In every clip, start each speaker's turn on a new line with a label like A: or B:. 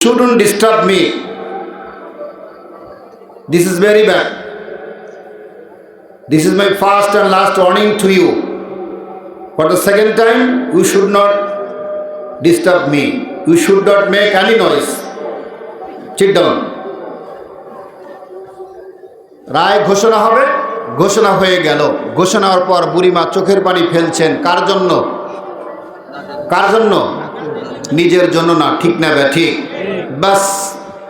A: shouldn't disturb me. This is very bad. This is my first and last warning to you. For the second time, you should not disturb me. You should not make any noise. Sit down. রায় ঘোষণা হবে ঘোষণা হয়ে গেল ঘোষণা হওয়ার পর বুড়িমা চোখের পানি ফেলছেন কার জন্য কার জন্য নিজের জন্য না ঠিক না বে ঠিক বাস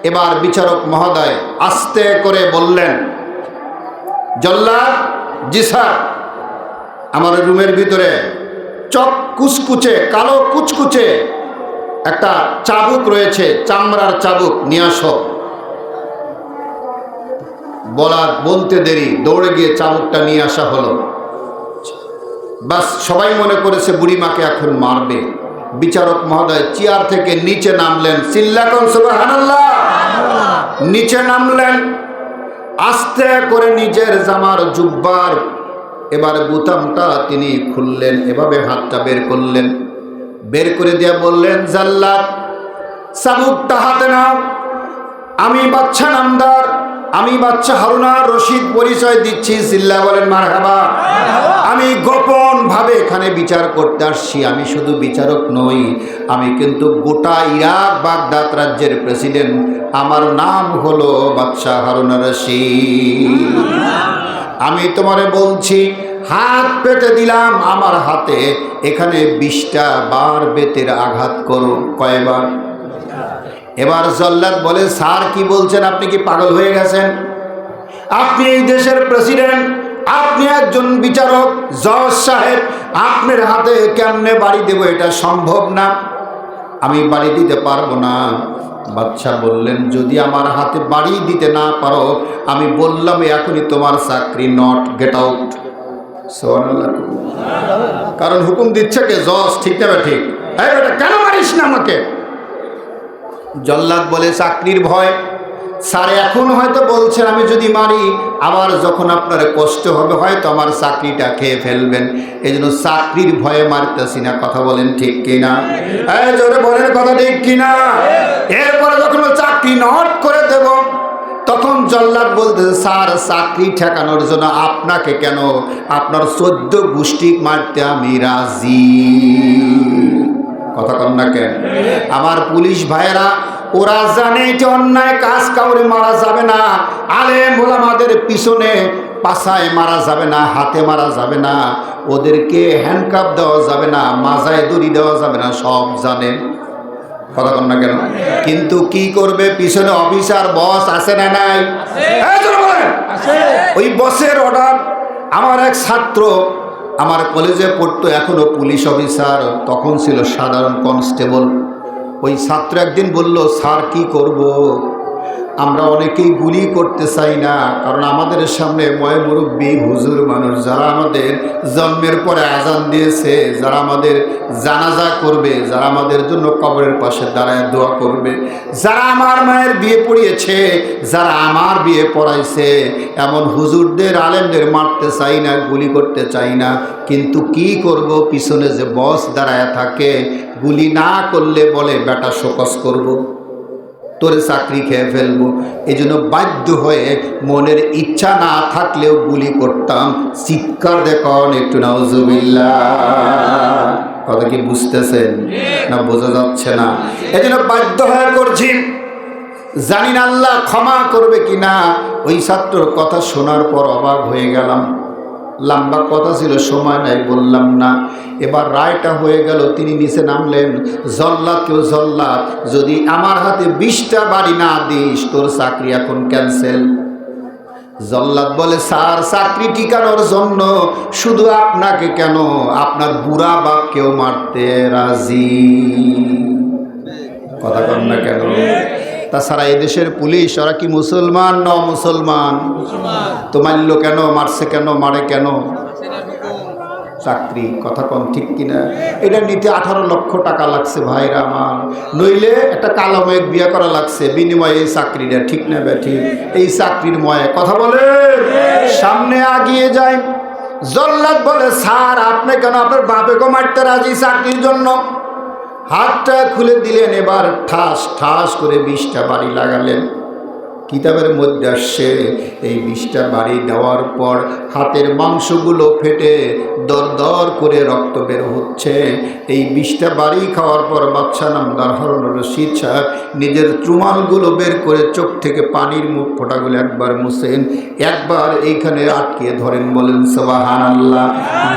A: এবার বিচারক মহোদয় আস্তে করে বললেন, জল্লাদ, জি স্যার, আমার রুমের ভিতরে চক কুচকুচে, কালো কুচকুচে একটা চাবুক রয়েছে, চামড়ার চাবুক, নিয়ে আসো। বলার বলতে দেরি, দৌড়ে গিয়ে চাবুকটা নিয়ে আসা হলো। বাস সবাই মনে করেছে বুড়িমাকে এখন মারবে। বিচারক মহোদয়, চেয়ার থেকে নিচে নামলেন। নিচে নামলেন। আস্তে করে নিজের জামার জুব্বার, এবার বুতামটা তিনি খুললেন, এভাবে হাতটা বের করলেন। বের করে দিয়ে বললেন, জাল্লাদ চাবুকটা হাতে নাও। আমি বাচ্চা নামদার। আমি বাচ্চা হারুনা রশিদ পরিচয় দিচ্ছি, জিল্লা বলেন মারহাবা। আমি গোপন ভাবে এখানে বিচার করতে আসছি। আমি শুধু বিচারক নই, আমি কিন্তু গোটা ইরাক, বাগদাদ রাজ্যের প্রেসিডেন্ট। আমার নাম হলো বাচ্চা হারুনা রশিদ। আমি তোমারে বলছি, হাত পেতে দিলাম আমার হাতে। এখানে বিশটা বার বেতের আঘাত করো, কয়বার? এবার জল্লাদ বলে, স্যার, কি বলছেন? আপনি কি পাগল হয়ে গেছেন? আপনি এই দেশের প্রেসিডেন্ট। আপনি একজন বিচারক, জজ সাহেব। আপনার হাতে কেমনে বাড়ি দেব? এটা সম্ভব না। আমি বাড়ি দিতে পারব না। বাচ্চা বললেন, যদি আমার হাতে বাড়ি দিতে না পারো, আমি বললাম, এখনই তোমার চাকরি নট, গেট আউট। কারণ হুকুম দিচ্ছে কে? জজ, ঠিক না ঠিক? কেন মারিস না আমাকে? জল্লাদ বলে চাকরির ভয়। স্যার, এখন হয়তো বলছেন, আমি যদি মারি আবার যখন আপনার কষ্ট হবে, হয়তো আমার চাকরিটা খেয়ে ফেলবেন। এই জন্য চাকরির ভয়ে মারতেছি না, কথা বলেন ঠিক কিনা? জোরে বলেন কথা ঠিক কিনা? এরপরে যখন চাকরি নট করে দেব, তখন জল্লাদ বলতে স্যার, চাকরি ঠেকানোর জন্য আপনাকে কেন আপনার চোদ্দ গোষ্ঠী মারতে আমি রাজি? কথা কন না কেন? আমার পুলিশ ভাইয়েরা ওরা জানে যে অন্যায় কাজ কাউরে মারা যাবে না। আলে মোলামাদের পিছনে পাশায় মারা যাবে না হাতে মারা যাবে না। ওদেরকে হ্যান্ডকাপ দেওয়া যাবে না মাজায় দড়ি দেওয়া যাবে না সব জানে। কথা কন না কেন? কিন্তু কি করবে? পিছনে অফিসার বস আছে না নাই। ওই বসের অর্ডার আমার এক ছাত্র আমার কলেজে পড়তো এখনও পুলিশ অফিসার, তখন ছিল সাধারণ কনস্টেবল ওই ছাত্র একদিন বলল, স্যার, কি করব। আমরা অনেকেই গুলি করতে চাই না, কারণ আমাদের সামনে ময় মুরব্বী হুজুর মানুষ যারা আমাদের জন্মের পরে আজান দিয়েছে, যারা আমাদের জানাজা করবে, যারা আমাদের জন্য কবরের পাশে দাঁড়ায় দোয়া করবে, যারা আমার মায়ের বিয়ে পড়িয়েছে, যারা আমার বিয়ে পড়াইছে, এমন হুজুরদের, আলেমদের মারতে চাই না, গুলি করতে চাই না, কিন্তু কি করব পিছনে যে বস দাঁড়ায় থাকে, গুলি না করলে বলে, বেটা শোকস করব। তোরে চাকরি খেয়ে ফেলব। এই জন্য বাধ্য হয়ে মনের ইচ্ছা না থাকলেও গুলি করতাম। চিৎকার দেখুন একটু নাউজুবিল্লা কথা কি বুঝতেছেন? না বোঝা যাচ্ছে না। এই জন্য বাধ্য হয়ে করছি। জানি না আল্লাহ ক্ষমা করবে কি না ওই ছাত্রর কথা শোনার পর অবাক হয়ে গেলাম। লম্বা কথা ছিল, সময় নাই, বললাম না। এবার রায়টা হয়ে গেল, তিনি নিচে নামলেন জল্লাদ কেউ জল্লাদ যদি আমার হাতে বিশটা বাড়ি না দিস, তোর চাকরি এখন ক্যান্সেল জল্লাদ বলে, স্যার, চাকরি টিকানোর জন্য শুধু আপনাকে কেন? আপনার বুড়া বাপকেও মারতে রাজি। কথা কন না কেন? তাছাড়া এই দেশের পুলিশ ওরা কি মুসলমান ন মুসলমান? তো মারল কেন? মারছে কেন? মারে কেন? চাকরি কথা কম ঠিক কিনা? এটা নিতে আঠারো লক্ষ টাকা লাগছে ভাইরা আমার। নইলে একটা কালো মেঘ বিয়ে করা লাগছে বিনিময়ে এই চাকরিটা ঠিক না বে ঠিক এই চাকরির ময়ে। কথা বলে? সামনে আগিয়ে যায় জল্লাদ বলে স্যার আপনি কেন আপনার বাপেকে মারতে রাজি চাকরির জন্য? হাতটা খুলে দিলেন, এবার ঠাস ঠাস করে বিষটা বাড়ি লাগালেন। কিতাবের মধ্যে আসছে, এই বিষটা বাড়ি দেওয়ার পর হাতের মাংসগুলো ফেটে দর দর করে রক্ত বের হচ্ছে। এই বিষটা বাড়ি খাওয়ার পর বাচ্চা নামদার হরণ রশিদ সাহেব নিজের চুমালগুলো বের করে চোখ থেকে পানির মুখ ফোটাগুলো একবার মুছেন, একবার এইখানে আটকে ধরেন বলেন সবাহান আল্লাহ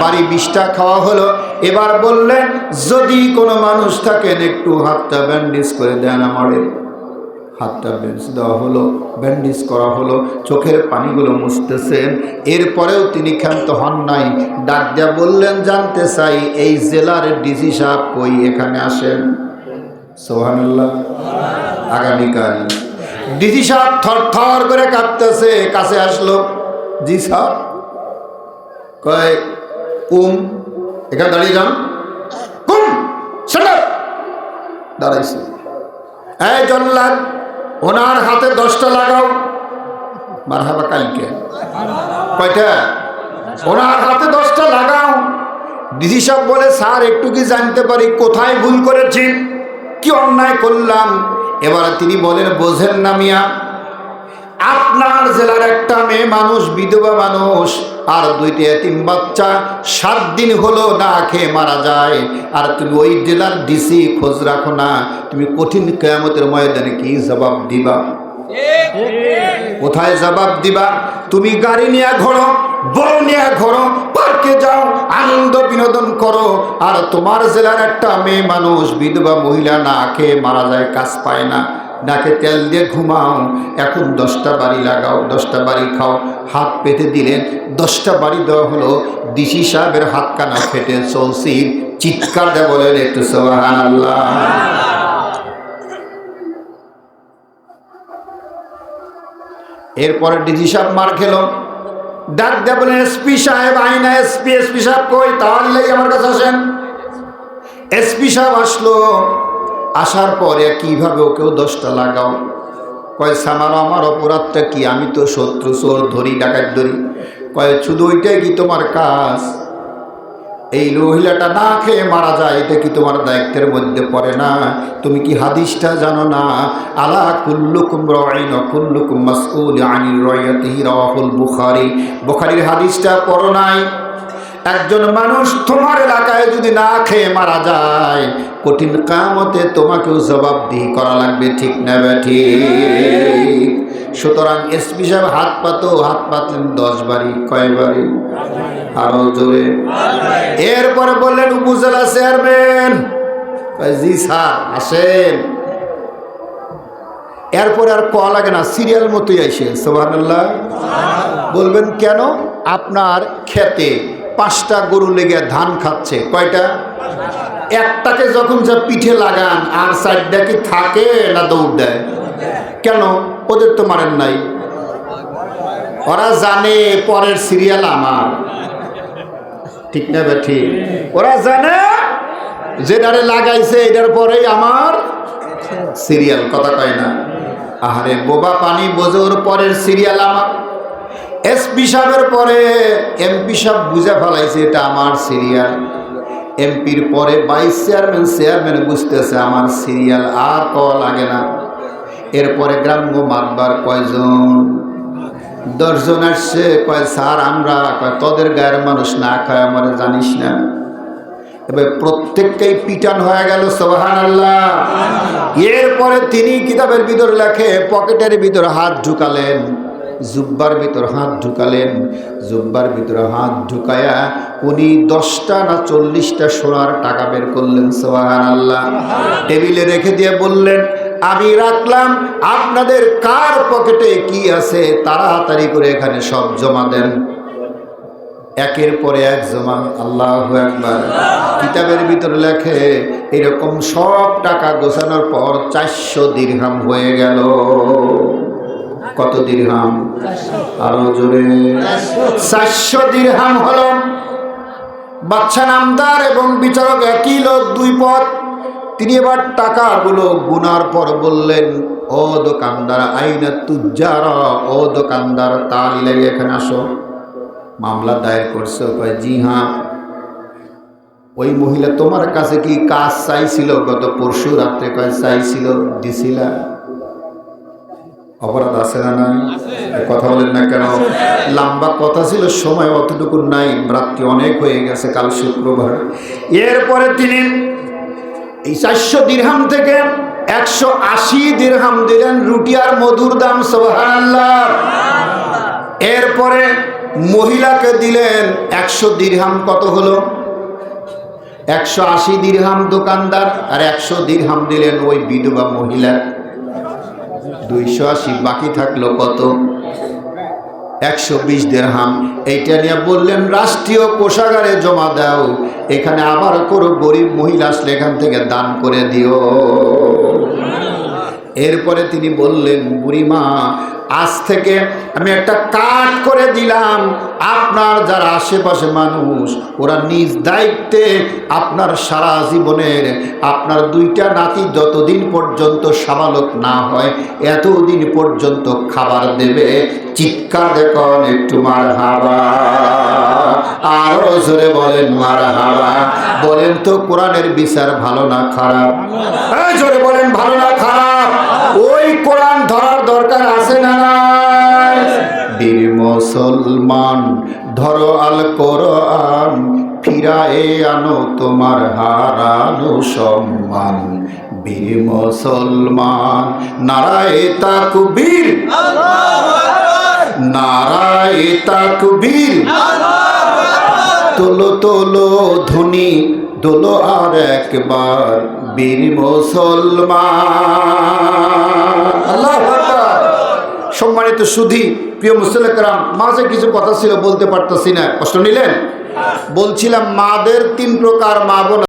A: বাড়ি বিষটা খাওয়া হলো এবার বললেন, যদি কোনো মানুষ থাকেন একটু হাতটা ব্যান্ডেজ করে দেন আমারে। হাতটা ব্যান্ডেজ দেওয়া হলো ব্যান্ডেজ করা হলো, চোখের পানিগুলো মুছতেছেন। এরপরেও তিনি ক্ষান্ত হন নাই। ডাক দিয়া বললেন, জানতে চাই, এই জেলার ডিসি সাহেব কই? এখানে আসেন। সোহানুল্লাহ আগামীকাল। ডিসি সাহেব থর থর করে কাঁপতেছে, কাছে আসলো। জি সাহেব কয়, উম এখানে দাঁড়িয়ে যান। কুম দাঁড়াইছে। এই জল্লাদ, ওনার হাতে দশটা লাগাও। মারহাবা কালকে। কয়টা? ওনার হাতে দশটা লাগাও। দিদি সব বলে, স্যার, একটু কি জানতে পারি, কোথায় ভুল করেছি? কি অন্যায় করলাম? এবার তিনি বলেন, বোঝেন না মিয়া, আপনার জেলার একটা মেয়ে মানুষ, বিধবা মানুষ আর দুইটা এতিম বাচ্চা সাত দিন হলো না খেয়ে মারা যায়। আর তুমি ওই জেলার ডিসি খোঁজ রাখো না। তুমি কঠিন কেয়ামতের ময়দানে কি জবাব দিবা? কোথায় জবাব দিবা? তুমি গাড়ি নিয়ে ঘোরো, বড় নিয়ে ঘোরো, পার্কে যাও, আনন্দ বিনোদন করো। আর তোমার জেলার একটা মেয়ে মানুষ, বিধবা মহিলা না খেয়ে মারা যায়, কাজ পায় না। নাকে তেল দিয়ে ঘুমাও। এখন দশটা বাড়ি লাগাও, দশটা বাড়ি খাও। হাত পেতে দিলেন, দশটা বাড়ি দেওয়া হলো। দিশি সাহেবের হাত কানা ফেটে চলছি। চিৎকার দেয় বলেন, একটু সোহান আল্লাহ এরপরে ডিজি সাহেব মার খেলো। ডাক দেয়া বলেন, এসপি সাহেব, আইনা এসপি এসপি সাহেব কই? তাহলে আমার কাছে আসেন। এসপি সাহেব আসলো। আসার পরে কীভাবে ওকেও দশটা লাগাও? কয় সামার আমার অপরাধটা কি? আমি তো শত্রু চোর ধরি, ডাকাত ধরি। কয়, শুধু ওইটাই কি তোমার কাজ? এই মহিলাটা না খেয়ে মারা যায়, এটা কি তোমার দায়িত্বের মধ্যে পড়ে না? তুমি কি হাদিসটা জানো না? আলা কুল্লুকুম রাইন কুল্লুকুম মাসউল আনির রায়াতিহি রাহুল বুখারি। বুখারির হাদিসটা পড়ো নাই। একজন মানুষ তোমার এলাকায় যদি না খেয়ে মারা যায়, কঠিন কামতে তোমাকেও জবাবদিহি করা লাগবে। ঠিক না ঠিক। সুতরাং এসপি সাহেব হাত পাতো, হাত পাতলেন দশ বাড়ি, কয় বাড়ি? আরও জোরে। এরপরে বললেন, উপজেলা চেয়ারম্যান। জি স্যার, আসেন। এরপরে আর ক লাগে না, সিরিয়াল মতোই আসে সোহানুল্লাহ বলবেন, কেন? আপনার খেতে পাঁচটা গরু লেগে ধান খাচ্ছে। কয়টা? একটাকে যখন যা পিঠে লাগান, আর সাইডটা কি থাকে না দৌড় দেয়? কেন? ওদের তো মারেন নাই। ওরা জানে পরের সিরিয়াল আমার। ঠিক না বে, ঠিক? ওরা জানে যে যেটারে লাগাইছে, এটার পরেই আমার সিরিয়াল। কথা কয় না? আহারে, বোবা পানি বোঝোর পরের সিরিয়াল আমার। এসপি সাহেবের পরে এমপি সাহেব বুঝে ফেলাইছে এটা আমার সিরিয়াল এমপির পরে ভাইস চেয়ারম্যান চেয়ারম্যান বুঝতেছে আমার সিরিয়াল আর ক লাগে না। এরপরে গ্রাম্য মাতবার কয়জন? দশজন আসছে, কয়, স্যার, আমরা কয়, তোদের গায়ের মানুষ না খায়, আমার জানিস না। এবার প্রত্যেককেই পিটান হয়ে গেল সোহান আল্লাহ এরপরে তিনি কিতাবের ভিতর লেখে, পকেটের ভিতর হাত ঢুকালেন। জুব্বার ভিতর হাত ঢুকালেন। জুব্বার ভিতর হাত ঢুকায়া উনি দশটা না চল্লিশটা সোনার টাকা বের করলেন সোহান আল্লাহ টেবিলে রেখে দিয়ে বললেন, আমি রাখলাম, আপনাদের কার পকেটে কি আছে তাড়াতাড়ি করে এখানে সব জমা দেন। একের পরে এক জমা, আল্লাহ একবার কিতাবের ভিতরে লেখে, এরকম সব টাকা গোছানোর পর চারশো দীর্ঘাম হয়ে গেল। কত দীর্ঘাম আরও জোরে। চারশো দীর্ঘাম হলো বাচ্চা নামদার এবং বিচারক একই লোক দুই পথ তিনি এবার টাকাগুলো গুনার পর বললেন, ও দোকানদার, আইনা তুজার ও দোকানদার তার লেগে এখানে আসো। মামলা দায়ের করছে জি হ্যাঁ। ওই মহিলা তোমার কাছে কি কাজ চাইছিল? গত পরশু রাত্রে কয়, চাইছিল, দিছিলা? অপরাধ আছে না নাই? কথা বলেন না কেন? লম্বা কথা ছিল, সময় অতটুকু নাই, রাত্রি অনেক হয়ে গেছে কাল শুক্রবার। এরপরে তিনি এই চারশো দিরহাম থেকে একশো আশি দিরহাম দিলেন, রুটি আর মধুর দাম সোহানাল্লাহ এরপরে মহিলাকে দিলেন একশো দিরহাম, কত হলো? একশো আশি দিরহাম দোকানদার আর একশো দিরহাম দিলেন ওই বিধবা মহিলা। দুইশো আশি, বাকি থাকল কত? একশো বিশ দেড়হাম। এইটা নিয়ে বললেন, রাষ্ট্রীয় কোষাগারে জমা দাও। এখানে আবার করো গরিব মহিলা আসলে এখান থেকে দান করে দিও। এরপরে তিনি বললেন, বুড়িমা আজ থেকে আমি একটা কাট করে দিলাম। আপনার যারা আশেপাশে মানুষ, ওরা নিজ দায়িত্বে আপনার সারা জীবনের, আপনার দুইটা নাতি যতদিন পর্যন্ত সাবালক না হয়, এতদিন পর্যন্ত খাবার দেবে। চিৎকার দেখুন একটু মার হাবা আরও জোরে বলেন মার হাবা বলেন তো কোরআনের বিচার ভালো না খারাপ? জোরে বলেন ভালো না খারাপ? ওই কোরআন মুসলমান, ধরো আল কোরআন, ফিরায়ে আনো তোমার হারানো সম্মান। বীর মুসলমান, নারায় তাকবীর। নারায় তাকবীর। তোলো তোলো ধনী দোলো আর একবার বীর মুসলমান। আল্লাহ। সম্মানিত সুধি প্রিয় মুসলিকরাম মাঝে কিছু কথা ছিল, বলতে পারতেছি না। কষ্ট নিলেন? বলছিলাম, মাদের তিন প্রকার মা